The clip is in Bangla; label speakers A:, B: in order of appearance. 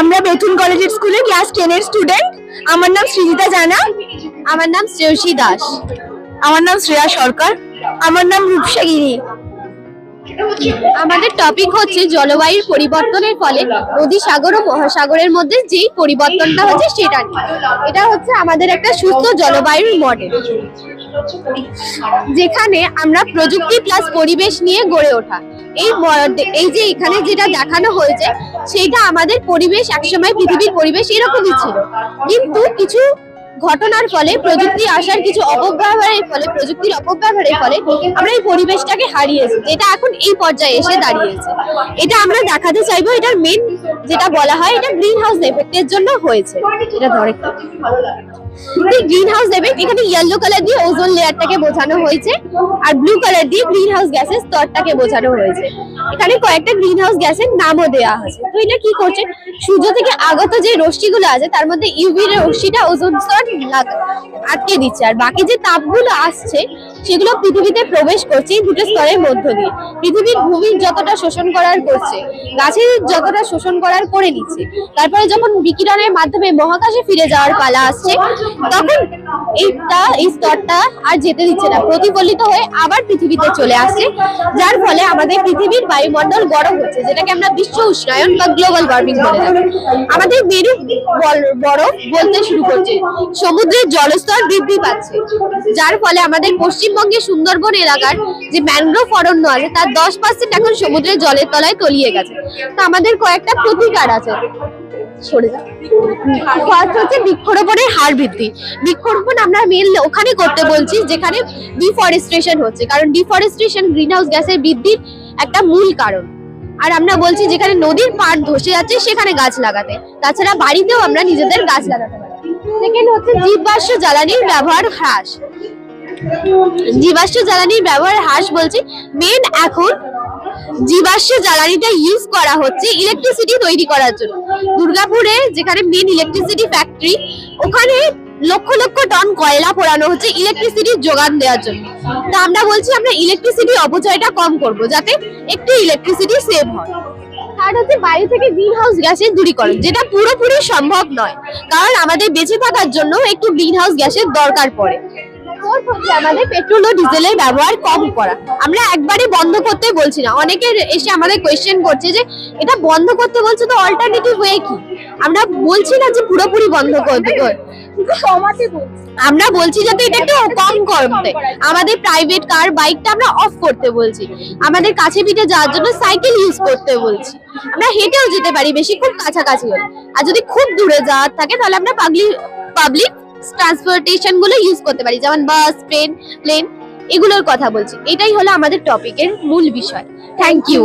A: আমরা বেথুন কলেজের স্কুলে ক্লাস টেন এর স্টুডেন্ট। আমার নাম সৃজিতা জানা। আমার নাম শ্রেয়সী দাস। আমার নাম শ্রেয়া সরকার। আমার নাম রূপসা গিরি। আমাদের টপিক হচ্ছে জলবায়ুর পরিবর্তনের ফলে নদী সাগর ও মহাসাগরের মধ্যে যেই পরিবর্তনটা হচ্ছে সেটা এটা হচ্ছে আমাদের একটা সুস্থ জলবায়ুর মডেল যেখানে আমরা প্রযুক্তি প্লাস পরিবেশ নিয়ে গড়ে ওঠা। এই এই যে এখানে যেটা দেখানো হয়েছে সেটা আমাদের পরিবেশ একসময় পৃথিবীর পরিবেশ এরকমই ছিল। কিন্তু কিছু ঘটনার ফলে, প্রযুক্তি আসার কিছু অপব্যবহারের ফলে, প্রযুক্তির অপব্যবহারের ফলে আমরা এই পরিবেশটাকে হারিয়েছি, যেটা এখন এই পর্যায়ে এসে দাঁড়িয়েছে। এটা আমরা দেখাতে চাইব, এটার মেন যেটা বলা হয় এটা গ্রিন হাউস এফেক্টের জন্য হয়েছে। এটা ধরে গ্রিন হাউস এফেক্ট এখানে ইয়েলো কালার দিয়ে ওজোন লেয়ারটাকে বোঝানো হয়েছে আর ব্লু কালার দিয়ে গ্রিন হাউস গ্যাসের স্তরটাকে বোঝানো হয়েছে। এখানে কয়েকটা গ্রিন হাউস গ্যাসের নামও দেওয়া হয়েছে তো এটা কি করছে? সূর্য থেকে আগত যে রশ্মিগুলো আছে, তার মধ্যে ইউভি রশ্মিটা ওজোন স্তর আটকে দিচ্ছে। আর বাকি যে তাপগুলো আসছে, সেগুলো পৃথিবীতে প্রবেশ করছে এই দুটো স্তরের মধ্য দিয়ে। পৃথিবীর ভূমির যতটা শোষণ করার করছে, গাছের যতটা শোষণ করার করে নিচ্ছে, তারপরে যখন বিকিরণের মাধ্যমে মহাকাশে ফিরে যাওয়ার পালা আসছে, তখন এইটা, এই স্তরটা আর যেতে দিচ্ছে না। প্রতিফলিত হয়ে আবার পৃথিবীতে চলে আসছে, যার ফলে আমাদের পৃথিবীর বায়ুমণ্ডল গরম হচ্ছে, যেটাকে আমরা বিশ্ব উষ্ণায়ন বা গ্লোবাল ওয়ার্মিং বলে আমাদের মেরু বরফ বলতে শুরু করছে। সমুদ্রের জলস্তর বৃদ্ধি পাচ্ছে। যার ফলে আমাদের পশ্চিমবঙ্গের সুন্দরবন এলাকার যে ম্যানগ্রোভ অরণ্য আছে, তার দশ পার্সেন্ট এখন সমুদ্রের জলের তলায় তলিয়ে গেছে। তো আমাদের কয়েকটা প্রতিকার আছে। হচ্ছে বৃক্ষরোপণের হার বৃদ্ধি। বৃক্ষরোপণ আমরা মেনলি করতে বলছি, যেখানে ডিফরেস্টেশন হচ্ছে। কারণ ডিফরেস্টেশন গ্রিন হাউস গ্যাসের বৃদ্ধির একটা মূল কারণ। আর আমরা বলছি যেখানে নদীর পাড় ধসে যাচ্ছে, সেখানে গাছ লাগাতে। তাছাড়া বাড়িতেও আমরা নিজেদের গাছ লাগাতে জ্বালানির ব্যবহার হ্রাস। জীবাশ্ম জ্বালানির ব্যবহার হ্রাস বলছি মেন এখন জীবাশ্ম জ্বালানিটা ইউজ করা হচ্ছে ইলেকট্রিসিটি তৈরি করার জন্য। দুর্গাপুরে যেখানে মেন ইলেকট্রিসিটি ফ্যাক্টরি ওখানে লক্ষ লক্ষ টন কয়লা পোড়ানো হচ্ছে ইলেকট্রিসিটির যোগান দেওয়ার জন্য। তা আমরা বলছি আমরা ইলেকট্রিসিটি অপচয়টা কম করব যাতে একটু ইলেকট্রিসিটি সেভ হয়। থার্ড হচ্ছে বায়ু থেকে গ্রিন হাউস গ্যাসের দূরীকরণ, যেটা পুরোপুরি সম্ভব নয়। কারণ আমাদের বেঁচে থাকার জন্য একটু গ্রিন হাউস গ্যাসের দরকার পড়ে। আমাদের পেট্রোল ও ডিজেলের ব্যবহার কম করা। আমরা একবারে বন্ধ করতে বলছি না। অনেকে এসে আমাদের কোয়েশ্চেন করছে যে, এটা বন্ধ করতে বলছে তো অল্টারনেটিভ ওয়ে কি? আমরা বলছি না যে পুরোপুরি বন্ধ করতে
B: কমাতে বলছি।
A: আমরা বলছি যাতে এটা একটু কম করতে। আমাদের প্রাইভেট কার বাইকটা আমরা অফ করতে বলছি। আমাদের কাছে পিঠে যাওয়ার জন্য সাইকেল ইউজ করতে বলছি। আমরা হেঁটেও যেতে পারি বেশি খুব কাছাকাছি হলে। আর যদি খুব দূরে যাওয়ার থাকে তাহলে আমরা পাবলিক পাবলিক ট্রান্সপোর্টেশনগুলো ইউজ করতে পারি। যেমন বাস ট্রেন প্লেন এগুলোর কথা বলছি। এটাই হলো আমাদের টপিকের মূল বিষয়। Thank you